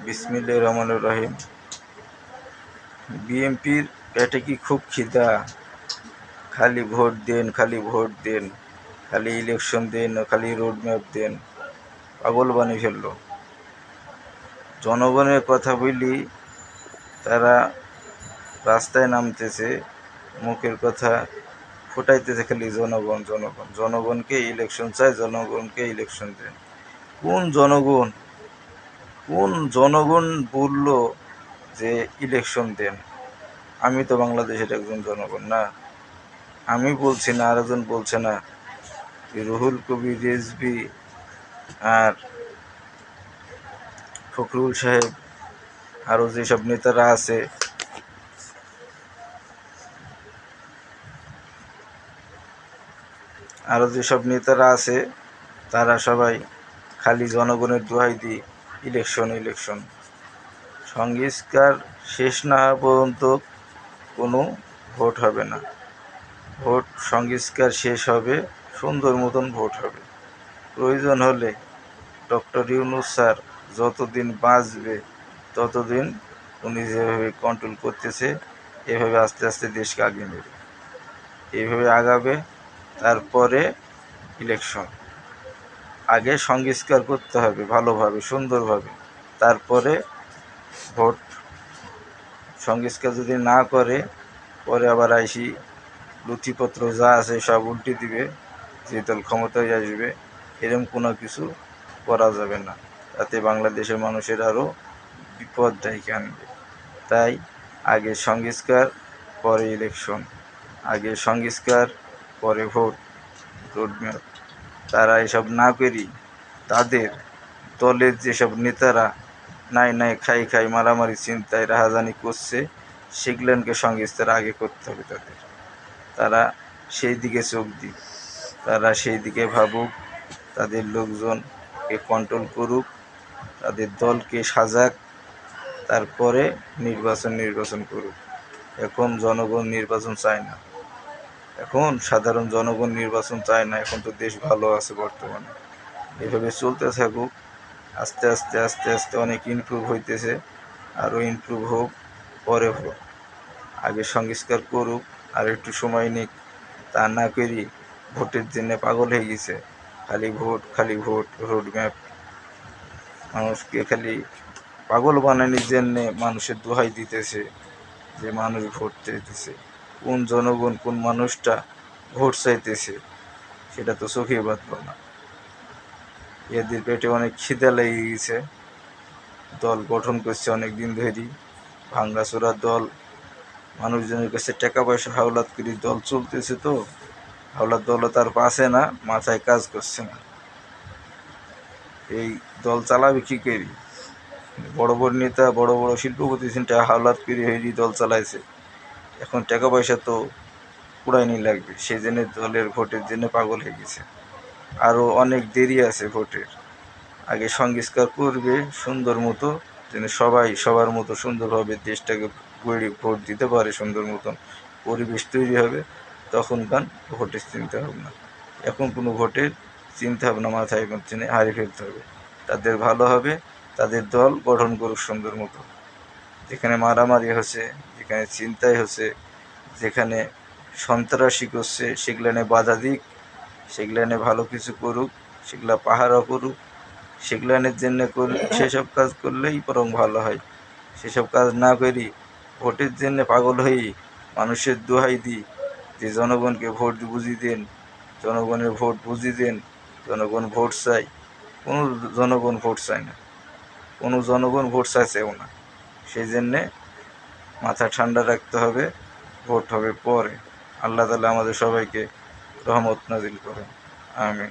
বিসমিল্লাহ রহমান রহিম। বিএমপির পেটে কি খুব খিদা? খালি ভোট দেন, খালি ভোট দেন, খালি ইলেকশন দেন, খালি রোড ম্যাপ দেন, পাগল বানিয়ে ফেলল। জনগণের কথা বলি তারা রাস্তায় নামতেছে, মুখের কথা ফুটাইতেছে খালি জনগণ জনগণ। জনগণকে ইলেকশন চায়, জনগণকে ইলেকশন দেন। কোন জনগণ? কোন জনগণ বলল যে ইলেকশন দেন। আমি তো বাংলাদেশের একজন জনগণ না। আমি বলছি না, আরেকজন বলছে না। রুহুল কবির রেজবি আর ফখরুল সাহেব আরও যেসব নেতারা আছে আরও যেসব নেতারা আছে, তারা সবাই খালি জনগণের দোহাই দিই ইলেকশন ইলেকশন। সংস্কার শেষ না হওয়া পর্যন্ত কোনো ভোট হবে না। ভোট সংস্কার শেষ হবে, সুন্দর মতন ভোট হবে। প্রয়োজন হলে ডক্টর ইউনুস স্যার যতদিন বাঁচবে, ততদিন উনি যেভাবে কন্ট্রোল করতেছে, এভাবে আস্তে আস্তে দেশকে আগে নেবে। এইভাবে আগাবে, তারপরে ইলেকশন আগে সংস্কার করতে হবে ভালোভাবে, সুন্দরভাবে। তারপরে ভোট সংস্কার যদি না করে, পরে আবার আইসি, নথিপত্র যা আছে সব উল্টে দিবে, যে দল ক্ষমতায় আসবে এরকম কোনো কিছু করা যাবে না। তাতে বাংলাদেশের মানুষের আরও বিপদ ডেকে আনবে। তাই আগে সংস্কার, পরে ইলেকশন। আগে সংস্কার, পরে ভোট। রোডম্যাপ। তারা এসব না করি, তাদের দলের যেসব নেতারা নাই নাই খাই খাই মারামারি চিন্তায় রাহাজানি করছে, সেগুলানকে সংস্কার আগে করতে হবে তাদের। তারা সেই দিকে চোখ দিক, তারা সেই দিকে ভাবুক, তাদের লোকজনকে কন্ট্রোল করুক, তাদের দলকে সাজাক, তারপরে নির্বাচন নির্বাচন করুক। এখন জনগণ নির্বাচন চায় না। এখন সাধারণ জনগণ নির্বাচন চায় না, এখন তো দেশ ভালো আছে বর্তমানে। এভাবে চলতে থাকুক, আস্তে আস্তে আস্তে আস্তে অনেক ইমপ্রুভ হইতেছে আরও ইমপ্রুভ হোক, পরে হোক। আগে সংস্কার করুক, আর একটু সময় নিক, তা না করি ভোটের জন্য পাগল হয়ে গেছে। খালি ভোট খালি ভোট রোড ম্যাপ মানুষকে খালি পাগল বানানোর জন্যে মানুষের দোহাই দিতেছে, যে মানুষ ভোট চাইতেছে। কোন জনগণ, কোন মানুষটা ভোট চাইতেছে, সেটা তো চোখে বাঁধল না। এদের পেটে অনেক খিদে লেগে গেছে। দল গঠন করছে অনেক দিন ধরেই। ভাঙ্গাচোরা দল। মানুষজনের কাছে টাকা পয়সা হাওলাত করে দল চলতেছে তো। হাওলাত দলও তার পাশে না, মাথায় কাজ করছে না। এই দল চালাবে কী করি? বড় বড় নেতা, বড় বড় শিল্পপতি টাকা হাওলাত করে হয়ে দল চালাইছে। এখন টাকা পয়সা তো পুরাইনি লাগবে। সেই জন্য দলের ভোটের জন্য পাগল হয়ে গেছে। আরও অনেক দেরি আছে ভোটের। আগে সংস্কার করবে সুন্দর মতো, যেন সবাই সবার মতো সুন্দরভাবে দেশটাকে গড়ে ভোট দিতে পারে সুন্দর মতন। পরিবেশ তৈরি হবে, তখন গান ভোটের চিন্তা ভাবনা। এখন কোনো ভোটের চিন্তা ভাবনা মাথায় হারিয়ে ফেলতে হবে। তাদের ভালো হবে, তাদের দল গঠন করুক সুন্দর মতো। যেখানে মারামারি হচ্ছে যেখানে চিন্তাই হচ্ছে, যেখানে সন্ত্রাসী করছে সেগুলানে বাধা দিক সেগুলানে ভালো কিছু করুক, সেগুলা পাহারা করুক সেগুলানের জন্য সেসব কাজ করলেই বরং ভালো হয়। সেসব কাজ না করি, ভোটের জন্য পাগল হই, মানুষের দোহাই দিই, যে জনগণকে ভোট বুঝিয়ে দেন, জনগণের ভোট বুঝিয়ে দেন, জনগণ ভোট চাই কোনো জনগণ ভোট চায় না। কোনো জনগণ ভোট চাইছেও না। সেই জন্যে মাথা ঠান্ডা রাখতে হবে, ভোট হবে পরে। আল্লাহ তালা আমাদের সবাইকে রহমত নাজিল করেন। আমি